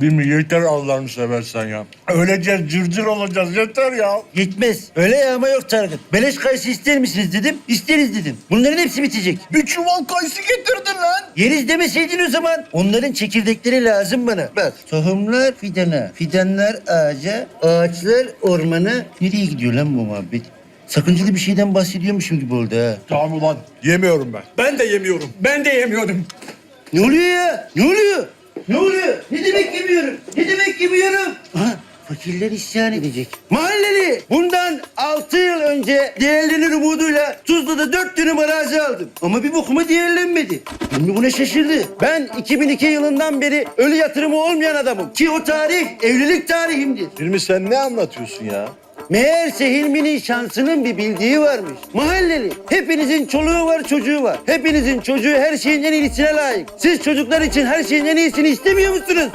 Değil mi? Yeter Allah'ını seversen ya. Öylece cırcır olacağız yeter ya. Yetmez. Öyle yağma yok Tarık. Beleş kayısı ister misiniz dedim. İsteriz dedim. Bunların hepsi bitecek. Bir çuval kayısı getirdin lan. Yeriz demeseydin o zaman. Onların çekirdekleri lazım bana. Bak tohumlar fidana, fidanlar ağaca, ağaçlar ormana. Nereye gidiyor lan bu muhabbet? Sakıncalı bir şeyden bahsediyormuşum gibi oldu ha. Tamam ulan. Yemiyorum ben. Ben de yemiyorum. Ben de yemiyorum. Ne oluyor ya? Ne oluyor? Ne oluyor? Ne demek yemiyorum? Ne demek yemiyorum? Ha, fakirler isyan edecek. Mahalleli bundan altı yıl önce değerlenir umuduyla Tuzla'da dört dönüm arazi aldım. Ama bir bokuma değerlenmedi. Şimdi buna şaşırdı. Ben 2002 yılından beri ölü yatırımı olmayan adamım. Ki o tarih evlilik tarihimdir. Hilmi sen ne anlatıyorsun ya? Meğerse Hilmi'nin şansının bir bildiği varmış. Mahalleli, hepinizin çoluğu var, çocuğu var. Hepinizin çocuğu her şeyin en iyisine layık. Siz çocuklar için her şeyin en iyisini istemiyor musunuz?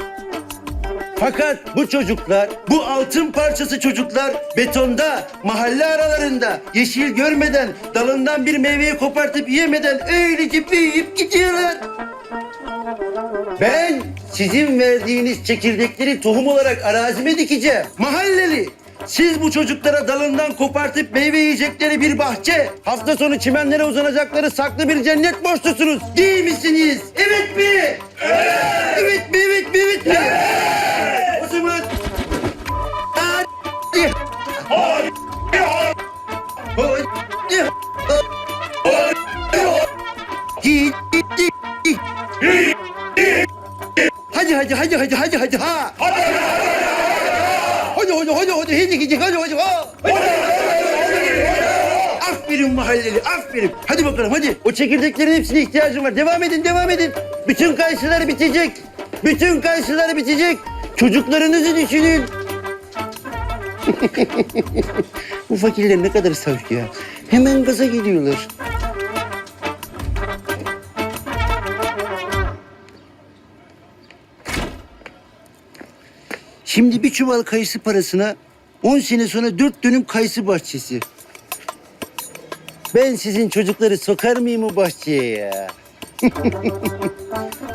Fakat bu çocuklar, bu altın parçası çocuklar betonda, mahalle aralarında, yeşil görmeden, dalından bir meyveyi kopartıp yemeden öylece büyüyüp gidiyorlar. Ben sizin verdiğiniz çekirdekleri tohum olarak arazime dikeceğim. Mahalleli. Siz bu çocuklara dalından kopartıp meyve yiyecekleri bir bahçe, hafta sonu çimenlere uzanacakları saklı bir cennet borçlusunuz. Değil misiniz? Evet mi? Evet. Evet mi? Evet mi? Evet mi? O zaman... Hadi. Hadi. Hadi hadi hadi hadi hadi hadi ha. Hadi hadi gidin hadi hadi ha. Aferin mahalleli aferin. Hadi bakalım hadi. O çekirdeklerin hepsine ihtiyacım var. Devam edin devam edin. Bütün kayısılar bitecek. Bütün kayısılar bitecek. Çocuklarınızı düşünün. Bu fakirler ne kadar saf ya. Hemen gaza geliyorlar. Şimdi bir çuval kayısı parasına 10 sene sonra dört dönüm kayısı bahçesi. Ben sizin çocukları sokar mıyım o bahçeye ya?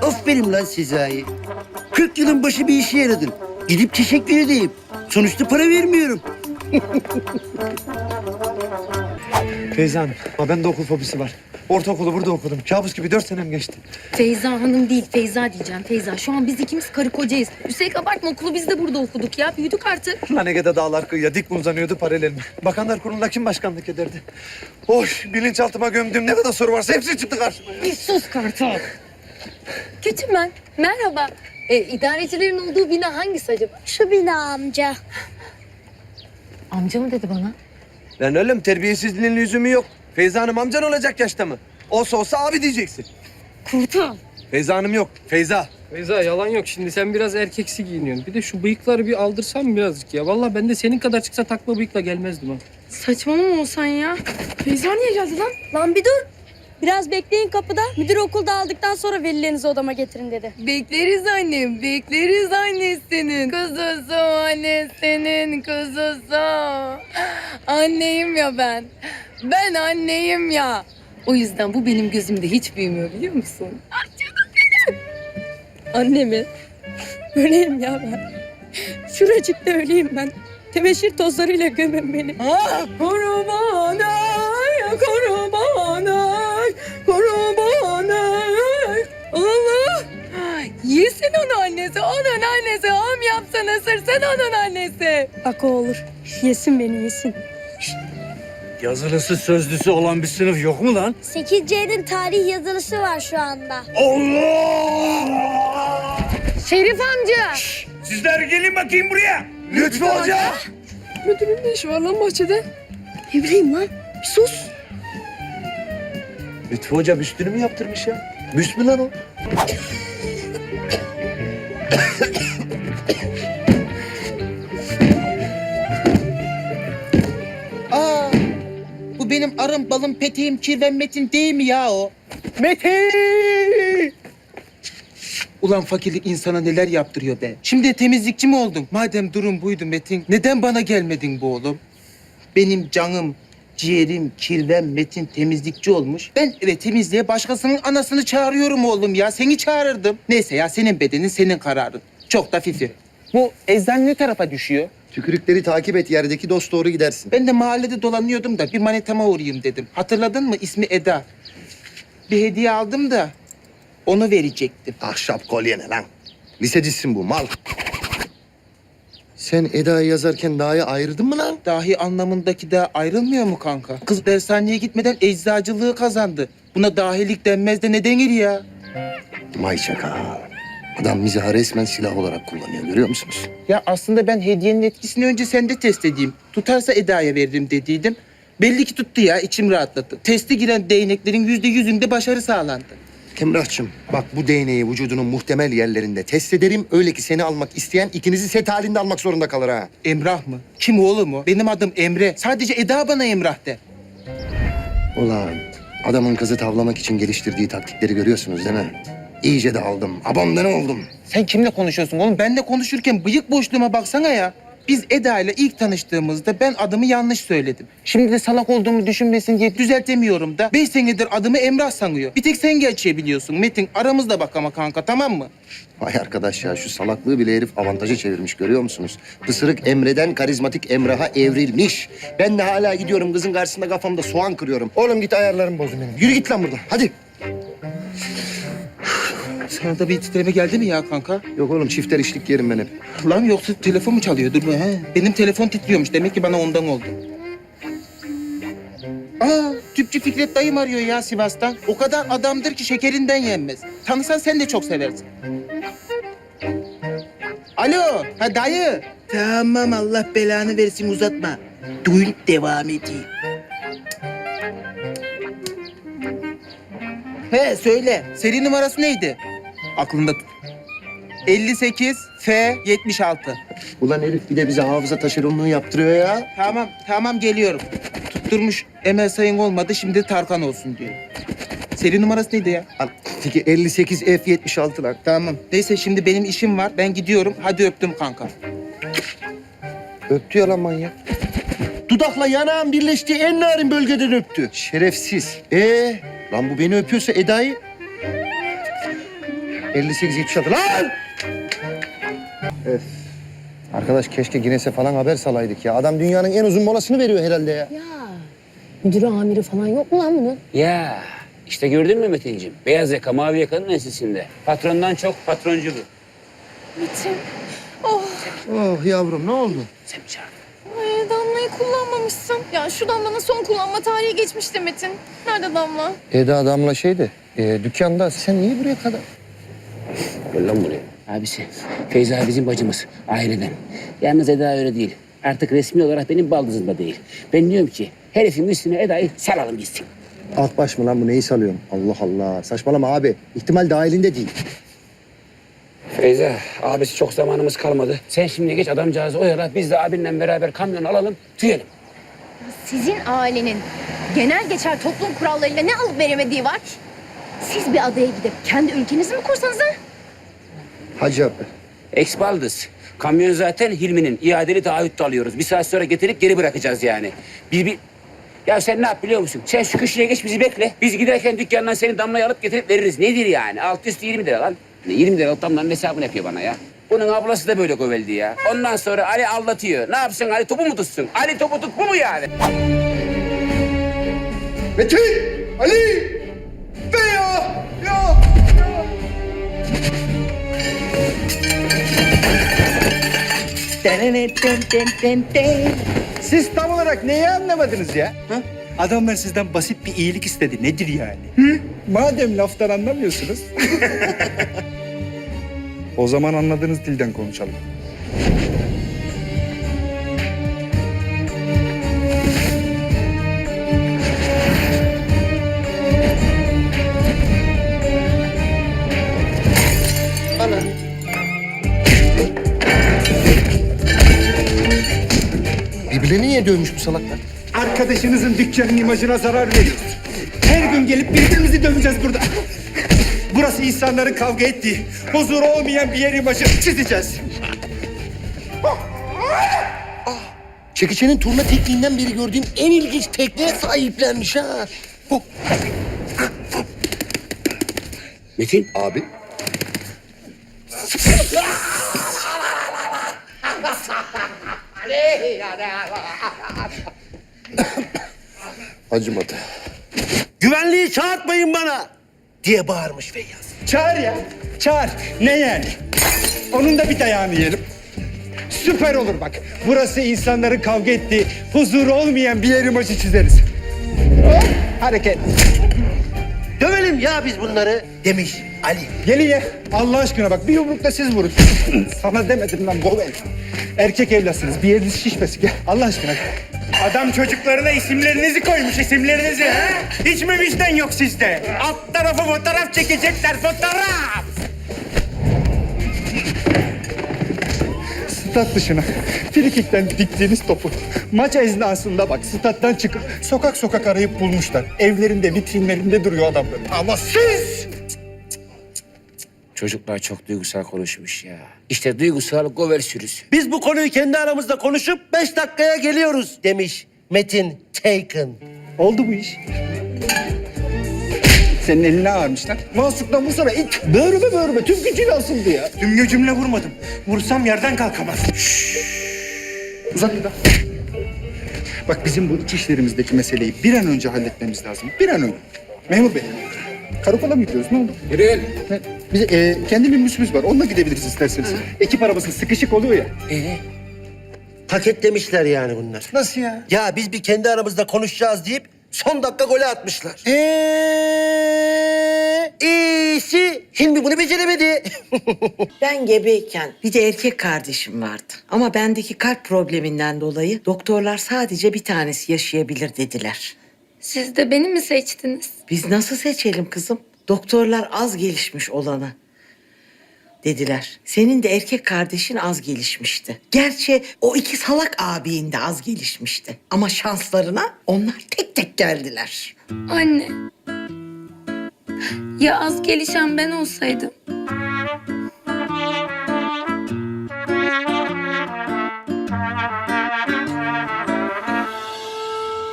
Aferin lan Sezai. 40 yılın başı bir işe yaradın. Gidip teşekkür edeyim. Sonuçta para vermiyorum. Feyza Hanım, ama bende okul fobisi var. Ortaokulu burada okudum. Kabus gibi dört senem geçti. Feyza Hanım değil, Feyza diyeceğim. Feyza, şu an biz ikimiz karı kocayız. Üstelik abartma okulu biz de burada okuduk ya. Büyüdük artık. Lan Ege'de dağlar kıyıya dik mi uzanıyordu paralelime. Bakanlar kurulunda kim başkanlık ederdi? Oy, bilinçaltıma gömdüğüm ne kadar soru varsa hepsi çıktı karşıma. Bir sus Kartal. Kötü ben. Merhaba. E, idarecilerin olduğu bina hangisi acaba? Şu bina amca. Amca mı dedi bana? Lan oğlum terbiyesizliğin lüzumu yok. Feyza Hanım amcan olacak yaşta mı? Olsa olsa abi diyeceksin. Kurtal. Feyza Hanım yok, Feyza. Beyza yalan yok. Şimdi sen biraz erkeksi giyiniyorsun. Bir de şu bıyıkları bir aldırsan birazcık ya? Vallahi ben de senin kadar çıksa takma bıyıkla gelmezdim ha. Saçmalama olsan ya. Feyza niye geldi lan? Lan bir dur. Biraz bekleyin kapıda. Müdür okulda aldıktan sonra velilerinizi odama getirin dedi. Bekleriz annem, bekleriz annesinin. Kuzusu annesinin kuzusu. Anneyim ya ben. Ben anneyim ya. O yüzden bu benim gözümde hiç büyümüyor biliyor musun? Ay canım benim. Annemi. Öleyim ya ben. Şuracıkta öleyim ben. Tebeşir tozlarıyla gömün beni. Ah kurban ay, kurban ay, kurban ay. Allah! Yesin onu annesi, onun annesi. Am yapsana sırsan onun annesi. Bak o olur. Yesin beni yesin. Yazılısı sözlüsü olan bir sınıf yok mu lan? 8C'nin tarih yazılısı var şu anda. Şerif amca. Sizler gelin bakayım buraya. Lütfü Hoca. Müdürün ne işi var lan bahçede? Ne bileyim lan. Bir sus. Lütfü Hoca büstünü mü yaptırmış ya? Büst mü lan o? Balım, peteğim, kirvem, metin değil mi ya o? Metin! Ulan fakirlik insana neler yaptırıyor be. Şimdi temizlikçi mi oldun? Madem durum buydu Metin, neden bana gelmedin bu oğlum? Benim canım, ciğerim, kirvem, Metin temizlikçi olmuş. Ben eve temizliğe başkasının anasını çağırıyorum oğlum ya. Seni çağırırdım. Neyse ya senin bedenin, senin kararın. Çok da fifi. Bu eczane ne tarafa düşüyor? Tükürükleri takip et yerdeki dost doğru gidersin. Ben de mahallede dolanıyordum da bir manetama uğrayayım dedim. Hatırladın mı? İsmi Eda. Bir hediye aldım da onu verecektim. Ahşap kolye ne lan? Lisecisin bu mal. Sen Eda'yı yazarken Da'yı ayırdın mı lan? Dahi anlamındaki de ayrılmıyor mu kanka? Kız dershaneye gitmeden eczacılığı kazandı. Buna dahilik denmez de ne denir ya? Vay çakal. Adam mizahı resmen silah olarak kullanıyor görüyor musunuz? Ya aslında ben hediyenin etkisini önce sende test edeyim. Tutarsa Eda'ya veririm dediydim. Belli ki tuttu ya, içim rahatladı. Teste giren değneklerin yüzde yüzünde başarı sağlandı. Emrah'cığım bak bu değneği vücudunun muhtemel yerlerinde test ederim. Öyle ki seni almak isteyen ikinizi set halinde almak zorunda kalır ha. Emrah mı? Kim oğlum o? Benim adım Emre. Sadece Eda bana Emrah de. Ulan adamın kızı tavlamak için geliştirdiği taktikleri görüyorsunuz değil mi? İyice de aldım. Abamdan oldum. Sen kimle konuşuyorsun oğlum? Benle konuşurken bıyık boşluğuma baksana ya. Biz Eda ile ilk tanıştığımızda ben adımı yanlış söyledim. Şimdi de salak olduğumu düşünmesin diye düzeltemiyorum da. Beş senedir adımı Emrah sanıyor. Bir tek sen geçebiliyorsun Metin. Aramızda bak ama kanka tamam mı? Vay arkadaş ya şu salaklığı bile herif avantaja çevirmiş görüyor musunuz? Pısırık Emre'den karizmatik Emrah'a evrilmiş. Ben de hala gidiyorum kızın karşısında kafamda soğan kırıyorum. Oğlum git ayarlarımı bozdun benim. Yürü git lan buradan hadi. Sana da bir titreme geldi mi ya kanka? Yok oğlum çifter işlik yerim ben hep. Lan yoksa telefon mu çalıyor? Dur bu he. Benim telefon titriyormuş. Demek ki bana ondan oldu. Aa, tüpçü Fikret dayım arıyor ya Sivas'tan. O kadar adamdır ki şekerinden yenmez. Tanısan sen de çok seversin. Alo, ha dayı. Tamam Allah belanı versin uzatma. Duyun devam edeyim. He söyle. Seri numarası neydi? Aklında tut. 58 F 76. Ulan herif bir de bize hafıza taşeronluğu yaptırıyor ya. Tamam, tamam geliyorum. Tutturmuş Emel Sayın olmadı, şimdi Tarkan olsun diyor. Seri numarası neydi ya? Al, Peki 58 F76 lan. Tamam. Neyse şimdi benim işim var. Ben gidiyorum. Hadi öptüm kanka. Öptü ya lan manyak. Dudakla yanağın birleştiği en narin bölgeden öptü. Şerefsiz. Ee, lan bu beni öpüyorsa Eda'yı... 58 76 lan! Öf. Arkadaş keşke Guinness'e falan haber salaydık ya. Adam dünyanın en uzun molasını veriyor herhalde ya. Ya müdürü amiri falan yok mu lan bunun? Ya işte gördün mü Metin'ciğim? Beyaz yaka mavi yakanın ensesinde. Patrondan çok patroncu bu. Metin. Oh, Oh yavrum ne oldu? Sen mi çağırdın? ay, damlayı kullanmamışsın. Ya şu damlanın son kullanma tarihi geçmişti Metin. Nerede damla? Eda Damla şeydi. E, dükkanda. Sen niye buraya kadar? Gel lan buraya. Abisi, Feyza bizim bacımız, aileden. Yalnız Eda öyle değil. Artık resmi olarak benim baldızım da değil. Ben diyorum ki herifin üstüne Eda'yı salalım gitsin. Akbaş mı lan bu neyi salıyorsun? Allah Allah. Saçmalama abi. İhtimal dahilinde değil. Feyza, abisi çok zamanımız kalmadı. Sen şimdi geç adamcağızı oyala, biz de abinle beraber kamyon alalım, tüyelim. Sizin ailenin genel geçer toplum kurallarıyla ne alıp veremediği var? Siz bir adaya gidip kendi ülkenizi mi kursanız ha? Hacı abi. Ex-baldız. Kamyon zaten Hilmi'nin. iadeli taahhüt de alıyoruz. Bir saat sonra getirip geri bırakacağız yani. Biz bir... Ya sen ne yap biliyor musun? Sen şu köşeye geç bizi bekle. Biz giderken dükkandan seni damlayı alıp getirip veririz. Nedir yani? Alt üstü 20 lira lan. Ne 20 lira damlanın hesabını yapıyor bana ya. Bunun ablası da böyle göveldi ya. Ondan sonra Ali aldatıyor. Ne yapsın Ali topu mu tutsun? Ali topu tut bu mu yani? Metin! Ali! Siz tam olarak neyi anlamadınız ya? Adamlar sizden basit bir iyilik istedi. Nedir yani? Madem laftan anlamıyorsunuz. o zaman anladığınız dilden konuşalım. Birbirlerini niye dövmüş bu salaklar? Arkadaşınızın dükkanın imajına zarar veriyoruz. Her gün gelip birbirimizi döveceğiz burada. Burası insanların kavga ettiği, huzuru olmayan bir yer imajı çizeceğiz. Çekiçenin turna tekniğinden beri gördüğüm en ilginç tekniğe sahiplenmiş ha. Metin Abi. Acımadı. Güvenliği çağırtmayın bana diye bağırmış Feyyaz. Çağır ya. Çağır. Ne yani? Onun da bir dayağını yiyelim. Süper olur bak. Burası insanların kavga ettiği, huzuru olmayan bir yer imajı çizeriz. Hop, hareket. Dövelim ya biz bunları demiş Ali. Gelin ya. Allah aşkına bak bir yumrukta siz vurun. Sana demedim lan Govel. Erkek evlatsınız. Bir yeriniz şişmesin. Gel Allah aşkına. Adam çocuklarına isimlerinizi koymuş isimlerinizi. Ha? Hiç mi vicdan yok sizde? Alt tarafı fotoğraf çekecekler fotoğraf. Stat dışına frikikten diktiğiniz topu maç esnasında bak stat'tan çıkıp sokak sokak arayıp bulmuşlar. Evlerinde vitrinlerinde duruyor adamlar. Ama siz Çocuklar çok duygusal konuşmuş ya. İşte duygusal gover sürüsü. Biz bu konuyu kendi aramızda konuşup beş dakikaya geliyoruz demiş Metin Taken. Oldu bu iş. Senin eline ağırmış lan. Mansuktan vursana it. Böğrüme böğrüme tüm gücüyle asıldı ya. Tüm gücümle vurmadım. Vursam yerden kalkamaz. Şşş. Uzat. Bak bizim bu iç işlerimizdeki meseleyi bir an önce halletmemiz lazım. Bir an önce. Memur bey. Karakola mı gidiyoruz? Ne oldu? Yürüyün. Ne? Biz, e, kendi minibüsümüz var. Onunla gidebiliriz isterseniz. Ekip arabası sıkışık oluyor ya. Ee, Paketlemişler yani bunlar. Nasıl ya? Ya biz bir kendi aramızda konuşacağız deyip son dakika golü atmışlar. Eee iyisi Hilmi bunu beceremedi. Ben gebeyken bir de erkek kardeşim vardı. Ama bendeki kalp probleminden dolayı doktorlar sadece bir tanesi yaşayabilir dediler. Siz de beni mi seçtiniz? Biz nasıl seçelim kızım? Doktorlar az gelişmiş olanı dediler. Senin de erkek kardeşin az gelişmişti. Gerçi o iki salak abin de az gelişmişti. Ama şanslarına onlar tek tek geldiler. Anne. Ya az gelişen ben olsaydım?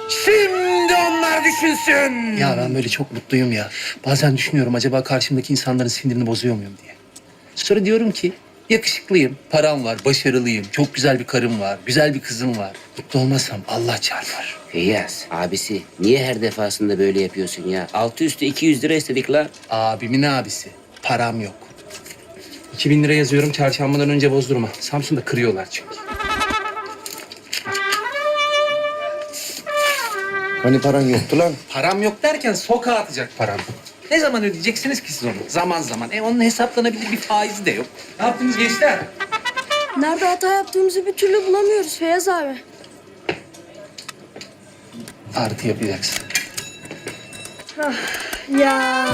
Şimdi onlar düşünsün. Ya ben böyle çok mutluyum ya. Bazen düşünüyorum acaba karşımdaki insanların sinirini bozuyor muyum diye. Sonra diyorum ki yakışıklıyım, param var, başarılıyım, çok güzel bir karım var, güzel bir kızım var. Mutlu olmasam Allah çarpar. Feyyaz abisi niye her defasında böyle yapıyorsun ya? Altı üstü 200 lira istedik la. Abimin abisi. Param yok. 2000 lira yazıyorum çarşambadan önce bozdurma. Samsun'da kırıyorlar çünkü. Hani paran yoktu lan? Param yok derken sokağa atacak param. Ne zaman ödeyeceksiniz ki siz onu? Zaman zaman. E onun hesaplanabilir bir faizi de yok. Ne yaptınız gençler? Nerede hata yaptığımızı bir türlü bulamıyoruz Feyyaz abi. Artı yapacaksın. Ya.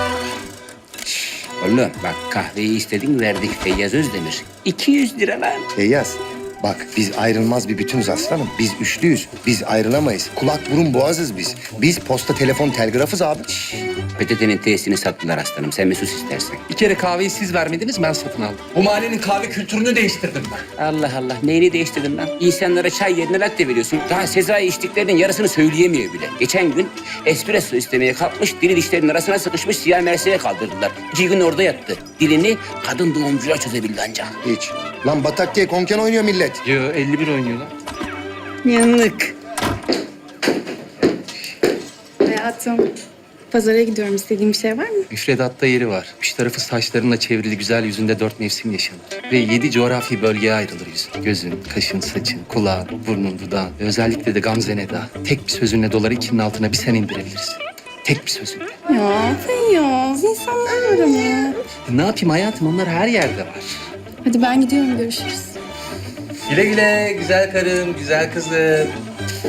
Oğlum bak kahveyi istedin verdik Feyyaz Özdemir. 200 lira lan. Feyyaz, bak biz ayrılmaz bir bütünüz aslanım. Biz üçlüyüz. Biz ayrılamayız. Kulak burun boğazız biz. Biz posta telefon telgrafız abi. PTT'nin tesisini sattılar aslanım. Sen Mesut istersen. Bir kere kahveyi siz vermediniz ben satın aldım. Bu mahallenin kahve kültürünü değiştirdim ben. Allah Allah neyini değiştirdin lan? İnsanlara çay yerine latte veriyorsun. Daha Sezai içtiklerinin yarısını söyleyemiyor bile. Geçen gün espresso istemeye kalkmış, dili dişlerinin arasına sıkışmış siyah merseye kaldırdılar. İki gün orada yattı. Dilini kadın doğumcular çözebildi ancak. Hiç. Lan batak diye konken oynuyor millet. Yo 51 oynuyorlar. Yanık. Hayatım. Pazara gidiyorum. İstediğin bir şey var mı? Müfredatta yeri var. Üç tarafı saçlarınla çevrili güzel yüzünde dört mevsim yaşanır. Ve yedi coğrafi bölgeye ayrılır yüzün. Gözün, kaşın, saçın, kulağın, burnun, dudağın ve özellikle de Gamze Neda. Tek bir sözünle doları ikinin altına bir sen indirebilirsin. Tek bir sözünle. Ya Feyyaz. insanlar var ama. Ne yapayım hayatım onlar her yerde var. Hadi ben gidiyorum. Görüşürüz. Güle güle güzel karım, güzel kızım.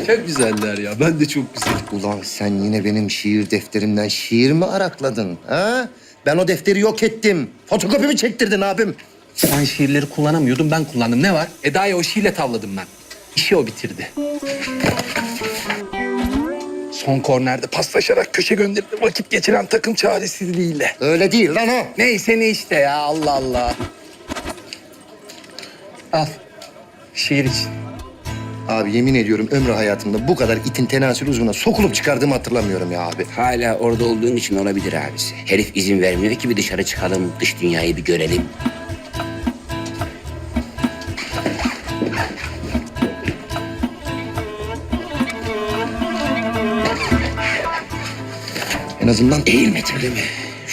Çok güzeller ya. Ben de çok güzelim. Ulan sen yine benim şiir defterimden şiir mi arakladın? Ha? Ben o defteri yok ettim. Fotokopimi çektirdin abim. Sen şiirleri kullanamıyordun, ben kullandım. Ne var? Eda'ya o şiirle tavladım ben. İşi o bitirdi. Son kornerde paslaşarak köşe gönderdi. Vakit geçiren takım çaresizliğiyle. Öyle değil lan o. Neyse ne işte ya Allah Allah. Al. Şehir için. Abi yemin ediyorum ömrü hayatımda bu kadar itin tenasül uzvuna sokulup çıkardığımı hatırlamıyorum ya abi. Hala orada olduğun için olabilir abisi. Herif izin vermiyor ki bir dışarı çıkalım, dış dünyayı bir görelim. En azından eğilmedi. Öyle mi?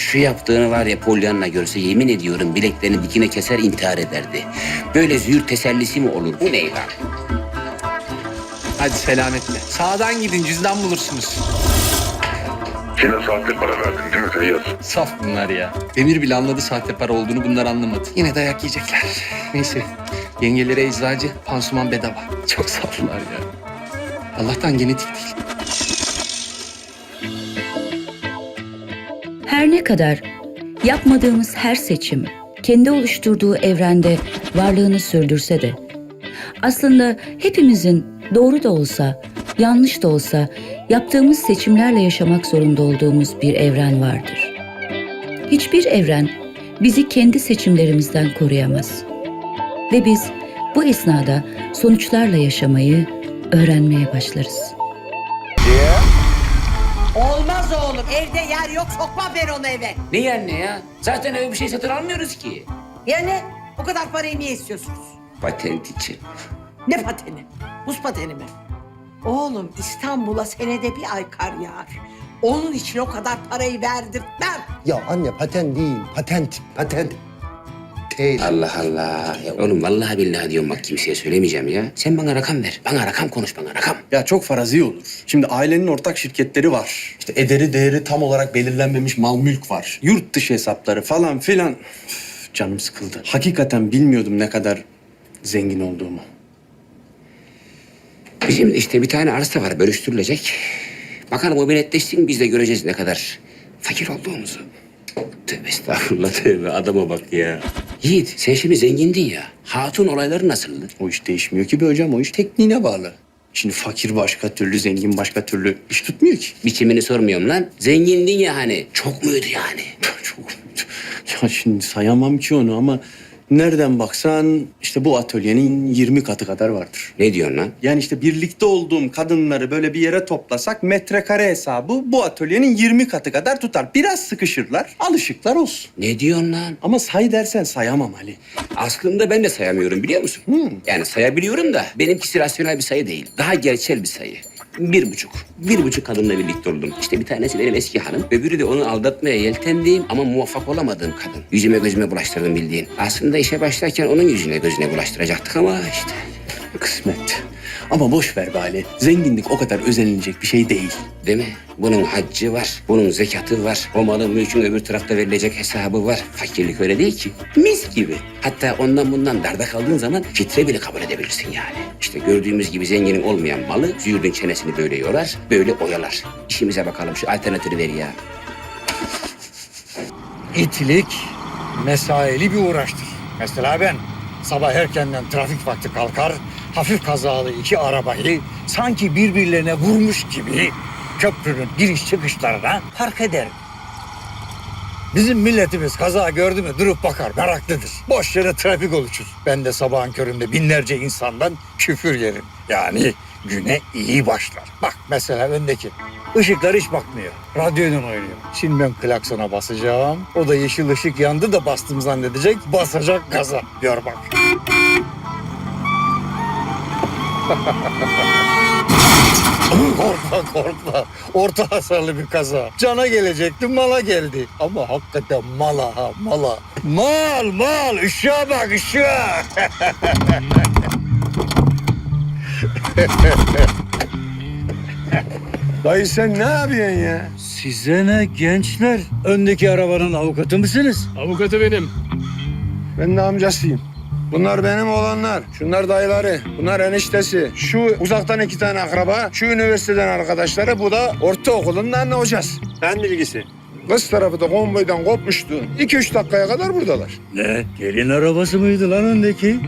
Şu yaptığını var ya Pollyanna görse yemin ediyorum bileklerini dikine keser intihar ederdi. Böyle züğürt tesellisi mi olur? Bu ne lan? Hadi selametle. Sağdan gidin cüzdan bulursunuz. Yine sahte para verdin değil mi Feyyaz? Saf bunlar ya. Demir bile anladı sahte para olduğunu bunlar anlamadı. Yine dayak yiyecekler. Neyse. Yengelere eczacı, pansuman bedava. Çok saflar ya. Allah'tan genetik değil. Her ne kadar yapmadığımız her seçim kendi oluşturduğu evrende varlığını sürdürse de aslında hepimizin doğru da olsa, yanlış da olsa yaptığımız seçimlerle yaşamak zorunda olduğumuz bir evren vardır. Hiçbir evren bizi kendi seçimlerimizden koruyamaz. Ve biz bu esnada sonuçlarla yaşamayı öğrenmeye başlarız. Oğlum. Evde yer yok. Sokma ver onu eve. Ne anne ya? Zaten öyle bir şey satın almıyoruz ki. Ya ne? O kadar parayı niye istiyorsunuz? Patent için. Ne pateni? Buz pateni mi? Oğlum İstanbul'a senede bir ay kar yağar. Onun için o kadar parayı verdirtmem. Ya anne patent değil, patent, patent. Değil. Allah Allah. Ya oğlum vallahi billahi diyorum bak kimseye söylemeyeceğim ya. Sen bana rakam ver. Bana rakam konuş bana rakam. Ya çok farazi olur. Şimdi ailenin ortak şirketleri var. İşte ederi değeri tam olarak belirlenmemiş mal mülk var. Yurt dışı hesapları falan filan. Üf, canım sıkıldı. Hakikaten bilmiyordum ne kadar zengin olduğumu. Bizim işte bir tane arsa var bölüştürülecek. Bakalım o bir netleşsin biz de göreceğiz ne kadar fakir olduğumuzu. Tövbe estağfurullah tövbe adama bak ya. Yiğit sen şimdi zengindin ya. Hatun olayları nasıldı? O iş değişmiyor ki be hocam. O iş tekniğine bağlı. Şimdi fakir başka türlü, zengin başka türlü iş tutmuyor ki. Biçimini sormuyorum lan. Zengindin ya hani. Çok muydu yani? Çok... Ya şimdi sayamam ki onu ama nereden baksan işte bu atölyenin 20 katı kadar vardır. Ne diyorsun lan? Yani işte birlikte olduğum kadınları böyle bir yere toplasak metrekare hesabı bu atölyenin 20 katı kadar tutar. Biraz sıkışırlar, alışıklar olsun. Ne diyorsun lan? Ama say dersen sayamam Ali. Aslında ben de sayamıyorum biliyor musun? Yani sayabiliyorum da benimkisi rasyonel bir sayı değil. Daha gerçel bir sayı. Bir buçuk. Bir buçuk kadınla birlikte oldum. İşte bir tanesi benim eski hanım. Öbürü de onu aldatmaya yeltendiğim ama muvaffak olamadığım kadın. Yüzüme gözüme bulaştırdım bildiğin. Aslında işe başlarken onun yüzüne gözüne bulaştıracaktık ama işte. Kısmet. Ama boş ver be Ali. Zenginlik o kadar özenilecek bir şey değil. Değil mi? Bunun haccı var, bunun zekatı var. O malın mülkün öbür tarafta verilecek hesabı var. Fakirlik öyle değil ki. Mis gibi. Hatta ondan bundan darda kaldığın zaman fitre bile kabul edebilirsin yani. İşte gördüğümüz gibi zenginin olmayan malı züğürdün çenesini böyle yorar, böyle oyalar. İşimize bakalım şu alternatifi ver ya. İtilik mesaili bir uğraştır. Mesela ben sabah erkenden trafik vakti kalkar, hafif kazalı iki arabayı sanki birbirlerine vurmuş gibi köprünün giriş çıkışlarına park ederim. Bizim milletimiz kaza gördü mü durup bakar, meraklıdır. Boş yere trafik oluşur. Ben de sabahın köründe binlerce insandan küfür yerim. Yani güne iyi başlar. Bak mesela öndeki. Işıklar hiç bakmıyor. Radyoyla oynuyor. Şimdi ben klaksona basacağım. O da yeşil ışık yandı da bastım zannedecek. Basacak gaza. Gör bak. Korkma korkma. Orta hasarlı bir kaza. Cana gelecekti mala geldi. Ama hakikaten mala ha mala. Mal mal ışığa bak ışığa. Dayı sen ne yapıyorsun ya? Size ne gençler? Öndeki arabanın avukatı mısınız? Avukatı benim. Ben de amcasıyım. Bunlar benim olanlar. Şunlar dayıları. Bunlar eniştesi. Şu uzaktan iki tane akraba. Şu üniversiteden arkadaşları. Bu da ortaokulun anne hocası. Ben bilgisi. Kız tarafı da konvoydan kopmuştu. İki üç dakikaya kadar buradalar. Ne? Gelin arabası mıydı lan öndeki?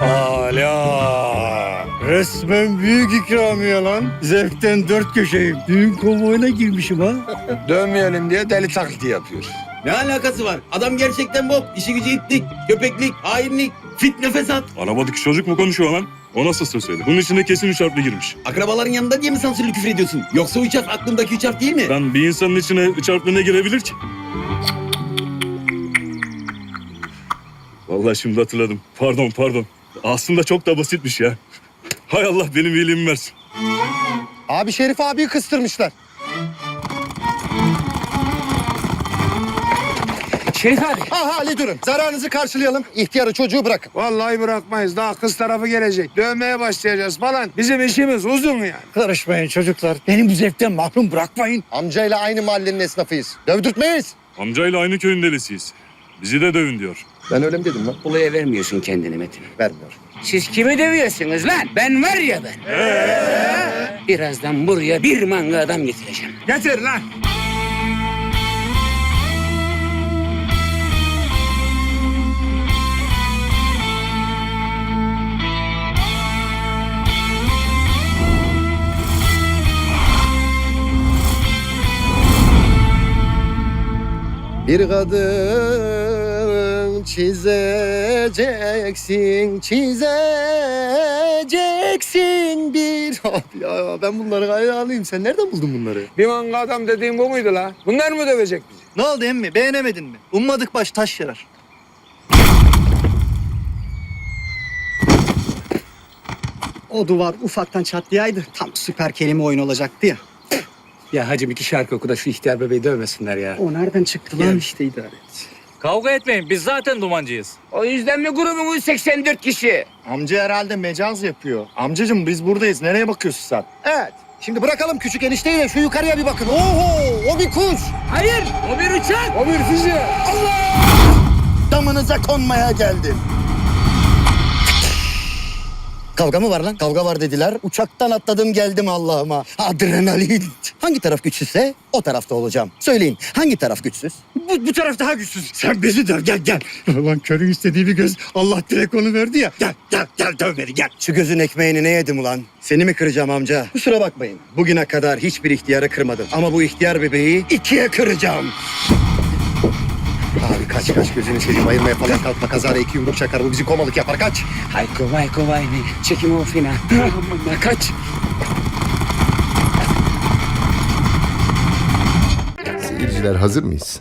Ala! Resmen büyük ikramiye lan. Zevkten dört köşeyim. Düğün konvoyuna girmişim ha. Dönmeyelim diye deli taklidi yapıyor. Ne alakası var? Adam gerçekten bok. İşi gücü itlik, köpeklik, hainlik, fitne fesat. Arabadaki çocuk mu konuşuyor lan? O nasıl söz söyledi? Bunun içine kesin üç harfli girmiş. Akrabaların yanında diye mi sansürlü küfür ediyorsun? Yoksa üç harf aklındaki üç harf değil mi? Lan bir insanın içine üç harfli ne girebilir ki? Vallahi şimdi hatırladım. Pardon pardon. Aslında çok da basitmiş ya. Hay Allah benim iyiliğimi versin. Abi Şerif abiyi kıstırmışlar. Abi. Ha Ali durun. Zararınızı karşılayalım. İhtiyarı çocuğu bırakın. Vallahi bırakmayız. Daha kız tarafı gelecek. Dövmeye başlayacağız falan. Bizim işimiz uzun yani. Karışmayın çocuklar. Beni bu zevkten mahrum bırakmayın. Amcayla aynı mahallenin esnafıyız. Dövdürtmeyiz. Amcayla aynı köyün delisiyiz. Bizi de dövün diyor. Ben öyle mi dedim lan? Olaya vermiyorsun kendini Metin. Vermiyorum. Siz kimi dövüyorsunuz lan? Ben var ya ben. Birazdan buraya bir manga adam getireceğim. Getir lan. Bir kadın çizeceksin, çizeceksin bir. Abi ya ben bunları hayranıyım. Sen nereden buldun bunları? Bir manga adam dediğin bu muydu la? Bunlar mı dövecek bizi? Ne oldu emmi? Beğenemedin mi? Ummadık baş taş yarar. O duvar ufaktan çatlayaydı. Tam süper kelime oyun olacaktı ya. Ya hacım iki şarkı oku da şu ihtiyar bebeği dövmesinler ya. O nereden çıktı lan? işte idare et. Kavga etmeyin. Biz zaten dumancıyız. O yüzden mi grubumuz 84 kişi? Amca herhalde mecaz yapıyor. Amcacığım biz buradayız. Nereye bakıyorsun sen? Evet. Şimdi bırakalım küçük enişteyi de şu yukarıya bir bakın. Oho o bir kuş. Hayır, o bir uçak. O bir füze. Damınıza konmaya geldim. Kavga mı var lan? Kavga var dediler. Uçaktan atladım geldim Allah'ıma. Adrenalin. Hangi taraf güçsüzse o tarafta olacağım. Söyleyin hangi taraf güçsüz? Bu, bu taraf daha güçsüz. Sen bizi döv gel gel. Ulan körün istediği bir göz. Allah direkt onu verdi ya. Gel gel gel döv beni gel. Şu gözün ekmeğini ne yedim ulan? Seni mi kıracağım amca? Kusura bakmayın. Bugüne kadar hiçbir ihtiyarı kırmadım. Ama bu ihtiyar bebeği ikiye kıracağım. Abi kaç kaç gözünü seveyim ayırmaya falan kalkma kazara iki yumruk çakar bu bizi komalık yapar kaç. Hayko vayko vay ne? Çekim o fina. Aman kaç. Seyirciler hazır mıyız?